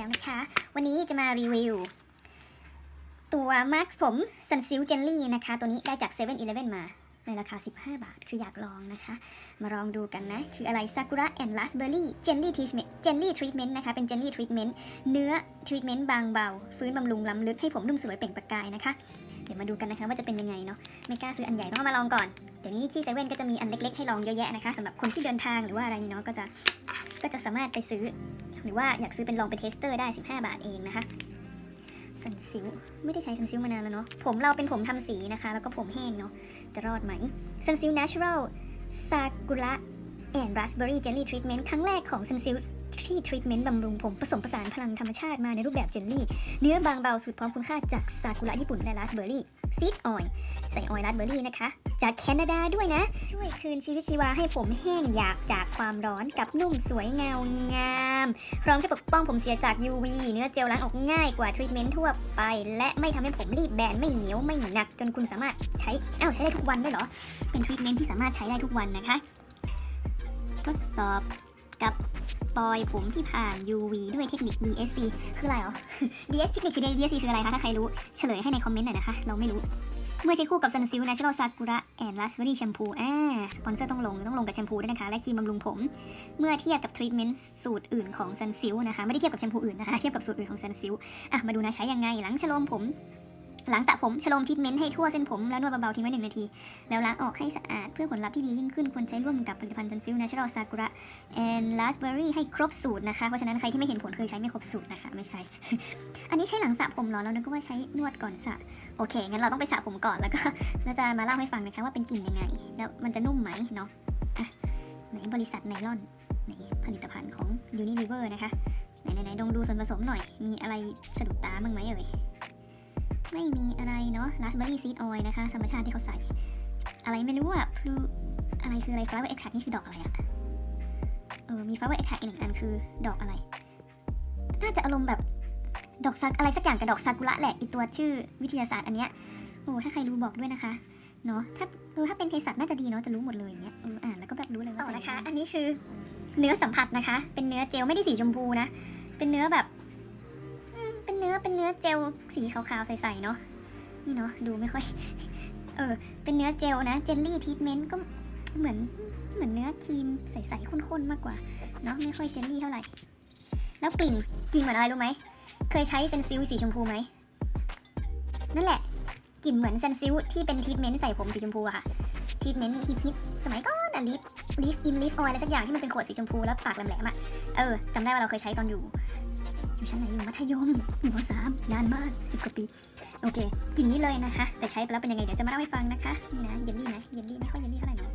แล้วนะคะ วันนี้จะมารีวิว ตัวมาร์คผมซันซิลเจลลี่นะคะ ตัวนี้ได้จาก7 e เ e ่ e อมาในราคา 15 บาท คืออยากลองนะคะ มาลองดูกันนะ คืออะไรซากุระแอนด์ราสเบอร์รี่เจลลี่ทรีทเมนต์เจลลี่ทรีทเมนต์นะคะ เป็นเจลลี่ทรีทเมนต์เนื้อทรีทเมนต์บางเบา ฟื้นบำรุงล้ำลึกให้ผมนุ่มสวยเปล่งประกายนะคะ เดี๋ยวมาดูกันนะคะว่าจะเป็นยังไงเนาะ ไม่กล้าซื้ออันใหญ่ต้องมาลองก่อน เดี๋ยวนี้ที่เซเว่นก็จะมีอันเล็กๆให้ลองเยอะแยะนะคะสำหรับคนที่เดินทางหรือว่าอะไรนี่เนาะ ก็จะ ก็จะสามารถไปซื้อ หรือว่าอยากซื้อเป็นลองเป็นเทสเตอร์ได้ 15 บาทเองนะคะสันซิวไม่ได้ใช้สันซิวมานานแล้วเนาะผมเราเป็นผมทำสีนะคะ แล้วก็ผมแห้งเนาะจะรอดไหมสันซิว Natural Sakura and Raspberry Jelly Treatment ครั้งแรกของสันซิว ที่ทรีทเมนต์บำรุงผมผสมผสานพลังธรรมชาติมาในรูปแบบเจลลี่ เนื้อบางเบาสุดพร้อมคุณค่าจากซากุระญี่ปุ่นและราสเบอร์รี่ซีดออยล์ใส่ออยล์ราสเบอร์รี่นะคะ จากแคนาดาด้วยนะ ช่วยคืนชีวิตชีวาให้ผมแห้งหยาบจากความร้อนกับนุ่มสวยเงางาม พร้อมจะปกป้องผมเสียจาก UV เนื้อเจลล้างออกง่ายกว่าทรีทเมนต์ทั่วไป และไม่ทำให้ผมรีบแบนไม่เหนียวไม่หนักจนคุณสามารถใช้อ้าวใช้ได้ทุกวันด้วยเหรอ เป็นทรีทเมนต์ที่สามารถใช้ได้ทุกวันนะคะ ทดสอบกับ ปลอยผมที่ผ่าน UV ด้วยเทคนิค DSC คืออะไรเหรอ DS เทคนิคคือ DSC คืออะไรคะ ถ้าใครรู้ เฉลยให้ในคอมเมนต์หน่อยนะคะ เราไม่รู้ เมื่อใช้คู่กับ Sunsilk Natural Sakura and Raspberry Shampoo อ่า สปอนเซอร์ต้องลง ต้องลงกับแชมพูด้วยนะคะ และครีมบำรุงผม เมื่อเทียบกับทรีทเมนต์สูตรอื่นของ Sunsilk นะคะ ไม่ได้เทียบกับแชมพูอื่นนะคะ เทียบกับสูตรอื่นของ Sunsilk อะ มาดูนะ ใช้ยังไง หลังชโลมผม หลังสระผมชโลมทรีทเมนต์ให้ทั่วเส้นผมแล้วนวดเบาๆทิ้งไว้หนึ่งนาที แล้วล้างออกให้สะอาดเพื่อผลลัพธ์ที่ดียิ่งขึ้นควรใช้ร่วมกับผลิตภัณฑ์ Sunsilk Natural Sakura and Raspberry ให้ครบสูตรนะคะ เพราะฉะนั้นใครที่ไม่เห็นผลเคือใช้ไม่ครบสูตรนะคะ ไม่ใช่ อันนี้ใช้หลังสระผมเหรอเรานึกว่าใช้นวดก่อนสระโอเค งั้นเราต้องไปสระผมก่อนแล้วก็เราจะมาเล่าให้ฟังนะคะว่าเป็นกลิ่นยังไง แล้วมันจะนุ่มไหมเนาะะไหนบริษัทไนลอนไหนผลิตภัณฑ์ของ Unilever นะคะไหนไหนไหนลองดูส่วนผสมหน่อยมีอะไรสะดุดตาบ้างไหมเอ่ย ไม่มีอะไรเนาะ raspberry seed oil นะคะ ธรรมชาติที่เขาใส่ อะไรไม่รู้อะคืออะไรคืออะไร flower extract นี่คือดอกอะไรอะเออ มี flower extract อีกหนึ่งอันคือดอกอะไร น่าจะอารมณ์แบบดอกซาอะไรสักอย่างกับดอกซากุระแหละอีตัวชื่อวิทยาศาสตร์อันเนี้ย โอ้ถ้าใครรู้บอกด้วยนะคะเนาะถ้าเออถ้าเป็นเภสัชน่าจะดีเนาะจะรู้หมดเลยอย่างเงี้ยเอออ่านแล้วก็แบบรู้เลยว่านะคะ อันนี้คือเนื้อสัมผัสนะคะ เป็นเนื้อเจลไม่ได้สีชมพูนะ เป็นเนื้อแบบอืมเป็ นเนื้อเป็นเนื้อเจลสีขาวๆใสๆเนาะนี่เนาะดูไม่ค่อย เออ เป็นเนื้อเจลนะเจลลี่ทีทเมนต์ก็เหมือนเหมือนเนื้อครีมใสๆข้นๆมากกว่าเนาะไม่ค่อยเจลลี่เท่าไหร่ แล้วกลิ่นกลิ่นเหมือนอะไรรู้ไหมเคยใช้เซนซิลสีชมพูไหมนั่นแหละกลิ่นเหมือนเซนซิลที่เป็นทีทเมนต์ใส่ผมสีชมพูอะค่ะทีทเมนต์ฮิตฮิตๆสมัยก่อนอะลิฟลิฟอินลิฟออยอะไรสักอย่างที่มันเป็นขวดสีชมพูแล้วปากแหลมๆอะเออจำได้ว่าเราเคยใช้ตอนอยู่ อยู่ชั้นไหนอยู่มัธยมอยู่มสามนานมากสิบกว่าปีโอเคกลิ่นนี้เลยนะคะ แต่ใช้ไปแล้วเป็นยังไงเดี๋ยวจะมาเล่าให้ฟังนะคะนี่นะเยลลี่นะเยลลี่ไม่ค่อยเยลลี่เท่าไหร่นะ